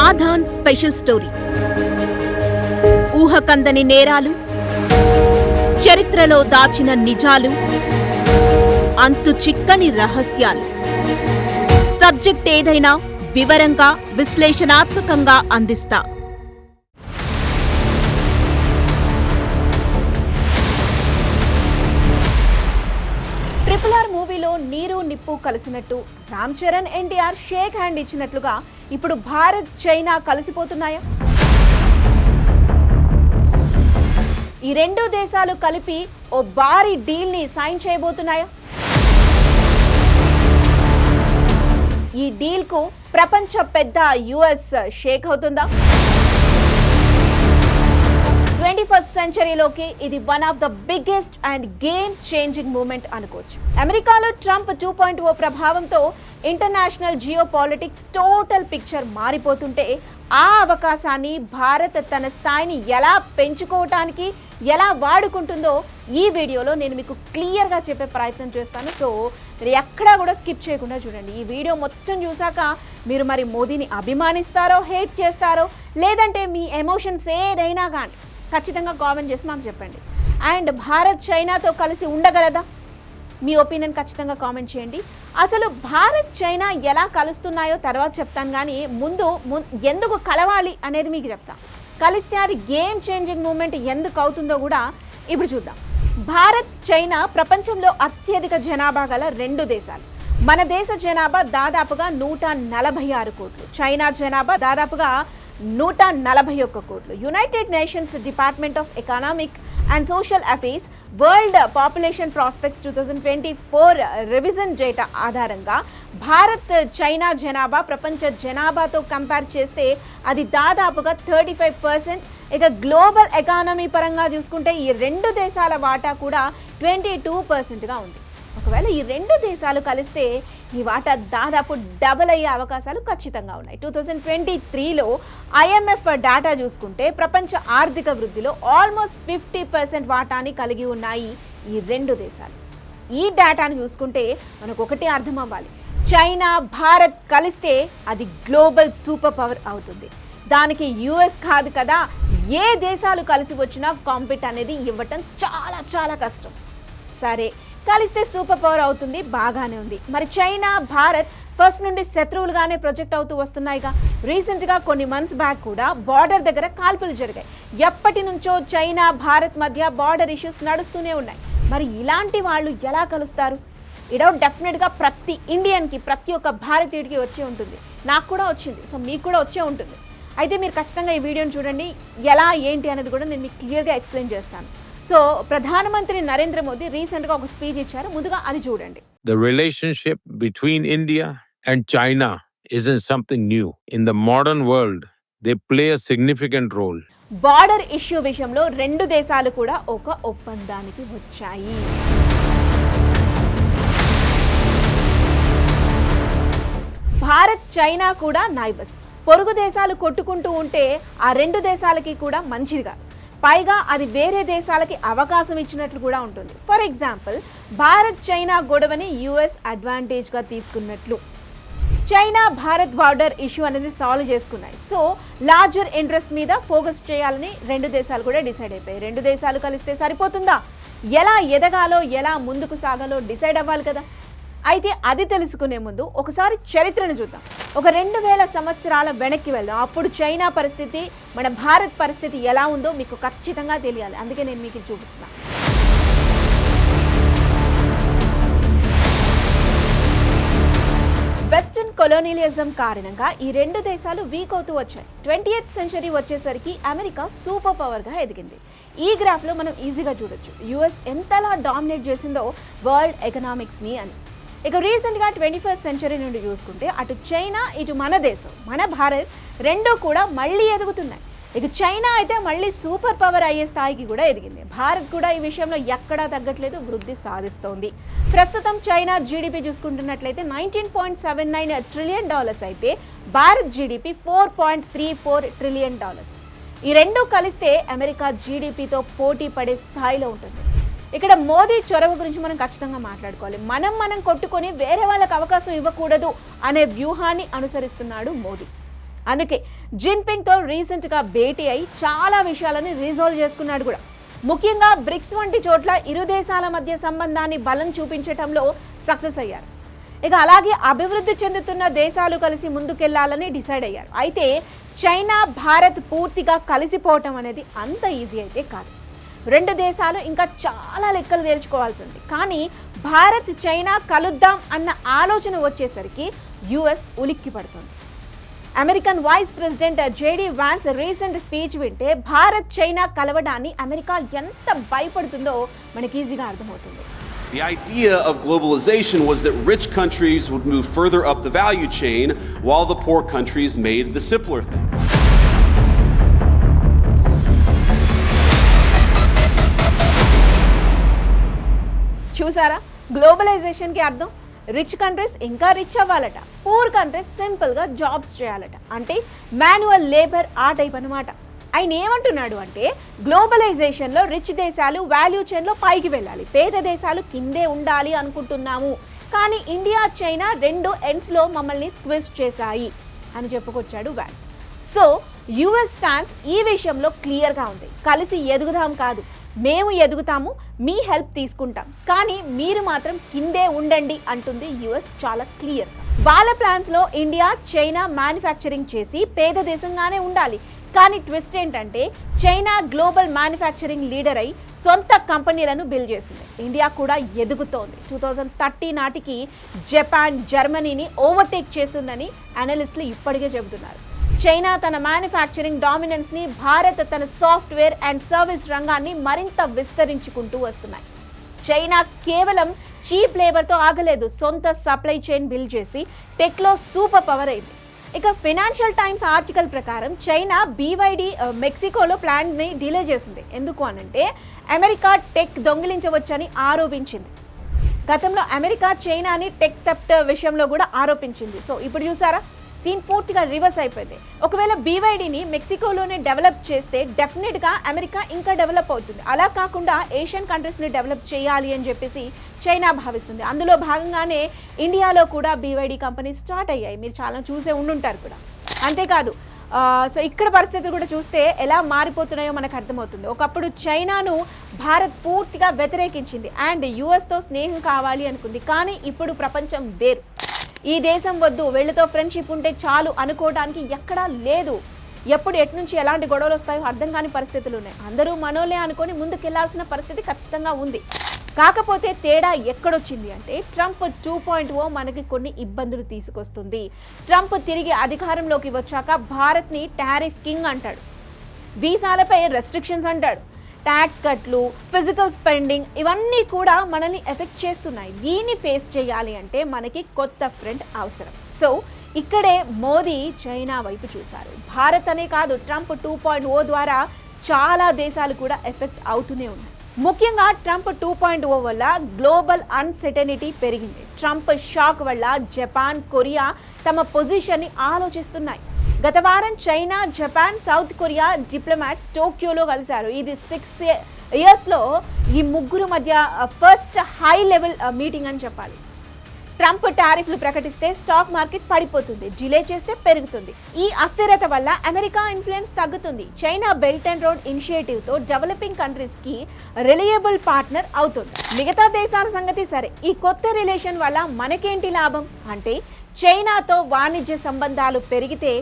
ఆధాన్ special story. ఊహకందని నేరాలు చరిత్రలో దాచిన నిజాలు అంతు చిక్కని రహస్యాలు. సబ్జెక్ట్ ఏదైనా వివరంగా విశ్లేషణాత్మకంగా అందిస్తా. ట్రిపుల్ ఆర్ మూవీలో నీరు నిప్పు కలిసినట్టు Ram Charan NTR shake hand ఇచ్చినట్లుగా ఇప్పుడు భారత్ చైనా కలిసిపోతున్నాయా? ఈ రెండు దేశాలు కలిపి ఓ భారీ డీల్ని సైన్ చేయబోతున్నాయా? ఈ డీల్కు ప్రపంచ పెద్ద యుఎస్ షేక్ అవుతుందా? ట్వంటీ ఫస్ట్ సెంచరీలోకి ఇది one of the biggest and game changing moment అనుకోవచ్చు. అమెరికాలో ట్రంప్ టూ పాయింట్ ఓ ప్రభావంతో international geo politics total picture మారిపోతుంటే ఆ అవకాశాన్ని భారత్ తన స్థాయిని ఎలా పెంచుకోవటానికి ఎలా వాడుకుంటుందో ఈ వీడియోలో నేను మీకు క్లియర్గా చెప్పే ప్రయత్నం చేస్తాను. సో మీరు ఎక్కడా కూడా స్కిప్ చేయకుండా చూడండి. ఈ వీడియో మొత్తం చూసాక మీరు మరి మోదీని అభిమానిస్తారో హేట్ చేస్తారో లేదంటే మీ ఎమోషన్స్ ఏదైనా కానీ ఖచ్చితంగా కామెంట్ చేసి మాకు చెప్పండి. అండ్ భారత్ చైనాతో కలిసి ఉండగలదా? మీ ఒపీనియన్ ఖచ్చితంగా కామెంట్ చేయండి. అసలు భారత్ చైనా ఎలా కలుస్తున్నాయో తర్వాత చెప్తాను కానీ ముందు ఎందుకు కలవాలి అనేది మీకు చెప్తా. కలిస్తే అది గేమ్ చేంజింగ్ మూమెంట్ ఎందుకు అవుతుందో కూడా ఇప్పుడు చూద్దాం. భారత్ చైనా ప్రపంచంలో అత్యధిక జనాభా గల రెండు దేశాలు. మన దేశ జనాభా దాదాపుగా నూట నలభై ఆరు కోట్లు. చైనా జనాభా దాదాపుగా నూట నలభై ఒక్క కోట్లు. United Nations department of economic and social affairs world population prospects two thousand twenty four revision data ఆధారంగా భారత్ చైనా జనాభా ప్రపంచ జనాభాతో కంపేర్ చేస్తే అది దాదాపుగా థర్టీ ఫైవ్ పర్సెంట్. ఇక గ్లోబల్ ఎకానమీ పరంగా చూసుకుంటే ఈ రెండు దేశాల వాటా కూడా ట్వంటీ టూ పర్సెంట్గా ఉంది. ఒకవేళ ఈ రెండు దేశాలు కలిస్తే ఈ వాటా దాదాపు డబుల్ అయ్యే అవకాశాలు ఖచ్చితంగా ఉన్నాయి. టూ థౌజండ్ ట్వంటీ త్రీలో ఐఎంఎఫ్ డేటా చూసుకుంటే ప్రపంచ ఆర్థిక వృద్ధిలో ఆల్మోస్ట్ ఫిఫ్టీ పర్సెంట్ వాటాని కలిగి ఉన్నాయి ఈ రెండు దేశాలు. ఈ డేటాను చూసుకుంటే మనకు ఒకటి అర్థం అవ్వాలి చైనా భారత్ కలిస్తే అది గ్లోబల్ సూపర్ పవర్ అవుతుంది. దానికి యుఎస్ కాదు కదా ఏ దేశాలు కలిసి వచ్చినా కాంపిట్ అనేది ఇవ్వటం చాలా చాలా కష్టం. సరే కలిస్తే సూపర్ పవర్ అవుతుంది బాగానే ఉంది. మరి చైనా భారత్ ఫస్ట్ నుండి శత్రువులుగానే ప్రొజెక్ట్ అవుతూ వస్తున్నాయిగా. రీసెంట్గా కొన్ని మంత్స్ బ్యాక్ కూడా బార్డర్ దగ్గర కాల్పులు జరిగాయి. ఎప్పటి నుంచో చైనా భారత్ మధ్య బార్డర్ ఇష్యూస్ నడుస్తూనే ఉన్నాయి. మరి ఇలాంటి వాళ్ళు ఎలా కలుస్తారు? ఇడౌట్ డెఫినెట్గా ప్రతి ఇండియన్కి ప్రతి ఒక్క భారతీయుడికి వచ్చే ఉంటుంది. నాకు కూడా వచ్చింది. సో మీకు కూడా వచ్చే ఉంటుంది. అయితే మీరు ఖచ్చితంగా ఈ వీడియోని చూడండి. ఎలా ఏంటి అనేది కూడా నేను మీకు క్లియర్గా ఎక్స్ప్లెయిన్ చేస్తాను. సో ప్రధానమంత్రి నరేంద్ర మోదీ రీసెంట్గా ఒక స్పీచ్ ఇచ్చారు. ముందుగా అది చూడండి. The relationship between India and China isn't something new. In the modern world, they play a significant role. Border issue విషయంలో రెండు దేశాలు కూడా ఒక ఒప్పందానికి వచ్చాయి. భారత్ చైనా కూడా నైబర్స్ పొరుగు దేశాలు కొట్టుకుంటూ ఉంటే ఆ రెండు దేశాలకి కూడా మంచిది కాదు పైగా అది వేరే దేశాలకి అవకాశం ఇచ్చినట్లు కూడా ఉంటుంది. ఫర్ ఎగ్జాంపుల్ భారత్ చైనా గొడవని యుఎస్ అడ్వాంటేజ్గా తీసుకున్నట్లు. చైనా భారత్ బార్డర్ ఇష్యూ అనేది సాల్వ్ చేసుకున్నాయి. సో లార్జర్ ఇంట్రెస్ట్ మీద ఫోకస్ చేయాలని రెండు దేశాలు కూడా డిసైడ్ అయిపోయాయి. రెండు దేశాలు కలిస్తే సరిపోతుందా? ఎలా ఎదగాలో ఎలా ముందుకు సాగాలో డిసైడ్ అవ్వాలి కదా. అయితే అది తెలుసుకునే ముందు ఒకసారి చరిత్రను చూద్దాం. ఒక రెండు వేల సంవత్సరాల వెనక్కి వెళ్దాం. అప్పుడు చైనా పరిస్థితి మన భారత్ పరిస్థితి ఎలా ఉందో మీకు ఖచ్చితంగా తెలియాలి. అందుకే నేను మీకు చూపిస్తున్నాను కొలోనియలిజం కారణంగా ఈ రెండు దేశాలు వీక్ అవుతూ వచ్చాయి. ట్వంటీ ఎయిత్ సెంచరీ వచ్చేసరికి అమెరికా సూపర్ పవర్గా ఎదిగింది. ఈ గ్రాఫ్లో మనం ఈజీగా చూడొచ్చు. యుఎస్ ఎంతలా డామినేట్ చేసిందో వరల్డ్ ఎకనామిక్స్ని అని. ఇక రీసెంట్గా ట్వంటీ ఫస్ట్ సెంచరీ నుండి చూసుకుంటే అటు చైనా ఇటు మన దేశం మన భారత్ రెండూ కూడా మళ్ళీ ఎదుగుతున్నాయి. ఇక చైనా అయితే మళ్ళీ సూపర్ పవర్ అయ్యే స్థాయికి కూడా ఎదిగింది. భారత్ కూడా ఈ విషయంలో ఎక్కడా తగ్గట్లేదు వృద్ధి సాధిస్తోంది. ప్రస్తుతం China GDP చూసుకుంటున్నట్లయితే nineteen point seven nine trillion dollars అయితే Bharat GDP four point three four trillion dollars. ఈ రెండు కలిస్తే అమెరికా జీడిపితో పోటీ పడే స్థాయిలో ఉంటుంది. ఇక్కడ మోదీ చొరవ గురించి మనం ఖచ్చితంగా మాట్లాడుకోవాలి. మనం మనం కొట్టుకొని వేరే వాళ్ళకి అవకాశం ఇవ్వకూడదు అనే వ్యూహాన్ని అనుసరిస్తున్నాడు మోదీ. అందుకే జిన్పింగ్తో రీసెంట్గా భేటీ అయి చాలా విషయాలని రిజాల్వ్ చేసుకున్నాడు కూడా. ముఖ్యంగా బ్రిక్స్ వంటి చోట్ల ఇరు దేశాల మధ్య సంబంధాన్ని బలం చూపించటంలో సక్సెస్ అయ్యారు. ఇక అలాగే అభివృద్ధి చెందుతున్న దేశాలు కలిసి ముందుకెళ్ళాలని డిసైడ్ అయ్యారు. అయితే చైనా భారత్ పూర్తిగా కలిసిపోవటం అనేది అంత ఈజీ అయితే కాదు. రెండు దేశాలు ఇంకా చాలా లెక్కలు తేల్చుకోవాల్సి ఉంది. కానీ భారత్ చైనా కలుద్దాం అన్న ఆలోచన వచ్చేసరికి యుఎస్ ఉలిక్కి పడుతుంది American vice president JD Vance recent speech వింటే భారత్ చైనా కలవడాన్ని అమెరికా ఎంత భయపడుతుందో మనకి ఈజీగా అర్థమవుతుంది The idea of globalization was that rich countries would move further up the value chain while the poor countries made the simpler thing. చూసారా గ్లోబలైజేషన్కి అర్థం rich countries ఇంకా rich అవ్వాలట. పూర్ కంట్రీస్ సింపుల్గా జాబ్స్ చేయాలట. అంటే మాన్యువల్ లేబర్ ఆ type అనమాట ఆయన ఏమంటున్నాడు అంటే గ్లోబలైజేషన్లో రిచ్ దేశాలు వాల్యూ చైన్లో పైకి వెళ్ళాలి. పేద దేశాలు కిందే ఉండాలి అనుకుంటున్నాము. కానీ ఇండియా చైనా రెండు ఎండ్స్లో మమ్మల్ని స్క్విజ్ చేశాయి అని చెప్పుకొచ్చాడు వ్యాన్స్ సో యుఎస్ స్టాన్స్ ఈ విషయంలో క్లియర్గా ఉంది. కలిసి ఎదుగుదాం కాదు. మేము ఎదుగుతాము మీ హెల్ప్ తీసుకుంటాం. కానీ మీరు మాత్రం కిందే ఉండండి అంటుంది యుఎస్ చాలా క్లియర్. వాళ్ళ ప్లాన్స్లో ఇండియా చైనా మ్యానుఫ్యాక్చరింగ్ చేసి పేద దేశంగానే ఉండాలి. కానీ ట్విస్ట్ ఏంటంటే చైనా గ్లోబల్ మ్యానుఫ్యాక్చరింగ్ లీడర్ అయి సొంత కంపెనీలను బిల్డ్ చేసింది. ఇండియా కూడా ఎదుగుతోంది. టూ థౌజండ్ థర్టీ నాటికి జపాన్ జర్మనీని ఓవర్టేక్ చేస్తుందని అనలిస్టులు ఇప్పటికే చెబుతున్నారు. చైనా తన మ్యానుఫ్యాక్చరింగ్ డామినెన్స్ని భారత్ తన సాఫ్ట్వేర్ అండ్ సర్వీస్ రంగాన్ని మరింత విస్తరించుకుంటూ వస్తున్నాయి. చైనా కేవలం చీప్ లేబర్తో ఆగలేదు. సొంత సప్లై చైన్ బిల్డ్ చేసి టెక్లో సూపర్ పవర్ అయింది. ఇక ఫినాన్షియల్ టైమ్స్ ఆర్టికల్ ప్రకారం చైనా బీవైడి మెక్సికోలో ప్లాన్ని డిలే చేసింది. ఎందుకు అనంటే అమెరికా టెక్ దొంగిలించవచ్చని ఆరోపించింది. గతంలో అమెరికా చైనాని టెక్ తప్ట విషయంలో కూడా ఆరోపించింది. సో ఇప్పుడు చూసారా? సీన్ పూర్తిగా రివర్స్ అయిపోయింది. ఒకవేళ బీవైడీని మెక్సికోలోనే డెవలప్ చేస్తే డెఫినెట్గా అమెరికా ఇంకా డెవలప్ అవుతుంది. అలా కాకుండా ఏషియన్ కంట్రీస్ని డెవలప్ చేయాలి అని చెప్పేసి చైనా భావిస్తుంది. అందులో భాగంగానే ఇండియాలో కూడా బీవైడీ కంపెనీ స్టార్ట్ అయ్యాయి. మీరు చాలా చూసే ఉండుంటారు కూడా. అంతేకాదు సో ఇక్కడ పరిస్థితులు కూడా చూస్తే ఎలా మారిపోతున్నాయో మనకు అర్థమవుతుంది. ఒకప్పుడు చైనాను భారత్ పూర్తిగా వ్యతిరేకించింది. అండ్ యుఎస్తో స్నేహం కావాలి అనుకుంది. కానీ ఇప్పుడు ప్రపంచం వేరు. ఈ దేశం వద్దు వీళ్ళతో ఫ్రెండ్షిప్ ఉంటే చాలు అనుకోవడానికి ఎక్కడా లేదు. ఎప్పుడు ఎటు నుంచి ఎలాంటి గొడవలు వస్తాయో అర్థం కాని పరిస్థితులు ఉన్నాయి. అందరూ మనోలే అనుకొని ముందుకెళ్ళాల్సిన పరిస్థితి ఖచ్చితంగా ఉంది. కాకపోతే తేడా ఎక్కడొచ్చింది అంటే ట్రంప్ టూ పాయింట్ ఓ మనకి కొన్ని ఇబ్బందులు తీసుకొస్తుంది. ట్రంప్ తిరిగి అధికారంలోకి వచ్చాక భారత్ని టారిఫ్ కింగ్ అంటాడు. వీసాలపై రెస్ట్రిక్షన్స్ అంటాడు. ట్యాక్స్ కట్లు ఫిజికల్ స్పెండింగ్ ఇవన్నీ కూడా మనల్ని ఎఫెక్ట్ చేస్తున్నాయి. దీన్ని ఫేస్ చేయాలి అంటే మనకి కొత్త ఫ్రెండ్ అవసరం. సో ఇక్కడే మోదీ చైనా వైపు చూశారు. భారత్ అనే కాదు ట్రంప్ టూ పాయింట్ ఓ ద్వారా చాలా దేశాలు కూడా ఎఫెక్ట్ అవుతూనే ఉన్నాయి. ముఖ్యంగా ట్రంప్ టూ పాయింట్ ఓ వల్ల గ్లోబల్ అన్సెటర్నిటీ పెరిగింది. ట్రంప్ షాక్ వల్ల జపాన్ కొరియా తమ పొజిషన్ని ఆలోచిస్తున్నాయి. గత వారం China Japan South Korea diplomats టోక్యోలో కలిశారు. ఇది సిక్స్ ఇయర్స్లో ఈ ముగ్గురు మధ్య ఫస్ట్ హై లెవెల్ మీటింగ్ అని చెప్పాలి. ట్రంప్ టారిఫ్లు ప్రకటిస్తే స్టాక్ మార్కెట్ పడిపోతుంది డిలే చేస్తే పెరుగుతుంది. ఈ అస్థిరత వల్ల అమెరికా ఇన్ఫ్లుయెన్స్ తగ్గుతుంది. చైనా బెల్ట్ అండ్ రోడ్ ఇనిషియేటివ్తో డెవలపింగ్ కంట్రీస్కి రిలయబుల్ పార్ట్నర్ అవుతుంది. మిగతా దేశాల సంగతి సరే. ఈ కొత్త రిలేషన్ వల్ల మనకేంటి లాభం? అంటే చైనాతో వాణిజ్య సంబంధాలు పెరిగితే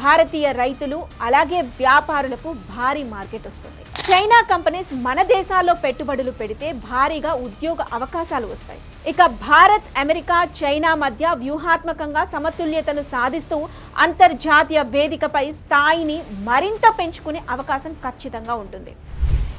భారతీయ రైతులు అలాగే వ్యాపారులకు భారీ మార్కెట్ వస్తుంది. చైనా కంపెనీస్ మన దేశాల్లో పెట్టుబడులు పెడితే భారీగా ఉద్యోగ అవకాశాలు వస్తాయి. ఇక భారత్ అమెరికా చైనా మధ్య వ్యూహాత్మకంగా సమతుల్యతను సాధిస్తూ అంతర్జాతీయ వేదికపై స్థాయిని మరింత పెంచుకునే అవకాశం ఖచ్చితంగా ఉంటుంది.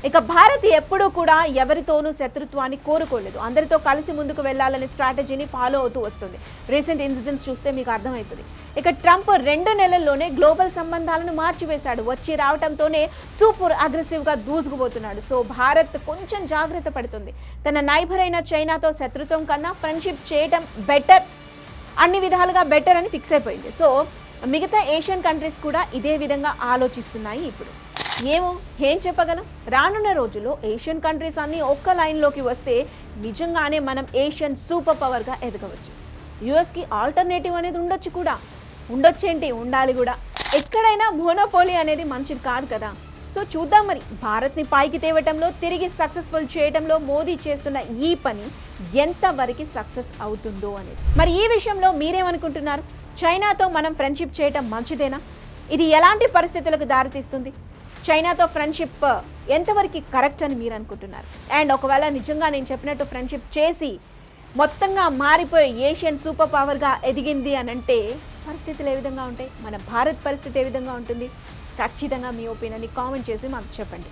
ఇక భారత్ ఎప్పుడూ కూడా ఎవరితోనూ శత్రుత్వాన్ని కోరుకోలేదు. అందరితో కలిసి ముందుకు వెళ్ళాలనే స్ట్రాటజీని ఫాలో అవుతూ వస్తుంది. రీసెంట్ ఇన్సిడెంట్స్ చూస్తే మీకు అర్థమవుతుంది. ఇక ట్రంప్ రెండు నెలల్లోనే గ్లోబల్ సంబంధాలను మార్చివేశాడు. వచ్చి రావడంతోనే సూపర్ అగ్రెసివ్గా దూసుకుపోతున్నాడు. సో భారత్ కొంచెం జాగ్రత్త పడుతుంది. తన నైబర్ అయిన చైనాతో శత్రుత్వం కన్నా ఫ్రెండ్షిప్ చేయడం బెటర్. అన్ని విధాలుగా బెటర్ అని ఫిక్స్ అయిపోయింది. సో మిగతా ఏషియన్ కంట్రీస్ కూడా ఇదే విధంగా ఆలోచిస్తున్నాయి ఇప్పుడు. ఏమో? ఏం చెప్పగలం? రానున్న రోజుల్లో ఏషియన్ కంట్రీస్ అన్నీ ఒక్క లైన్లోకి వస్తే నిజంగానే మనం ఏషియన్ సూపర్ పవర్గా ఎదగవచ్చు. యుఎస్కి ఆల్టర్నేటివ్ అనేది ఉండొచ్చు కూడా. ఉండొచ్చేంటి? ఉండాలి కూడా. ఎక్కడైనా మోనోపోలీ అనేది మంచిది కాదు కదా. సో చూద్దాం మరి. భారత్ని పైకి తేవటంలో తిరిగి సక్సెస్ఫుల్ చేయడంలో మోదీ చేస్తున్న ఈ పని ఎంతవరకు సక్సెస్ అవుతుందో అనేది. మరి ఈ విషయంలో మీరేమనుకుంటున్నారు? చైనాతో మనం ఫ్రెండ్షిప్ చేయటం మంచిదేనా? ఇది ఎలాంటి పరిస్థితులకు దారితీస్తుంది? చైనాతో ఫ్రెండ్షిప్ ఎంతవరకు కరెక్ట్ అని మీరు అనుకుంటున్నారు? అండ్ ఒకవేళ నిజంగా నేను చెప్పినట్టు ఫ్రెండ్షిప్ చేసి మొత్తంగా మారిపోయి ఏషియన్ సూపర్ పవర్గా ఎదిగింది అని అంటే పరిస్థితులు ఏ విధంగా ఉంటాయి? మన భారత్ పరిస్థితి ఏ విధంగా ఉంటుంది? ఖచ్చితంగా మీ ఒపీనియన్ని కామెంట్ చేసి మాకు చెప్పండి.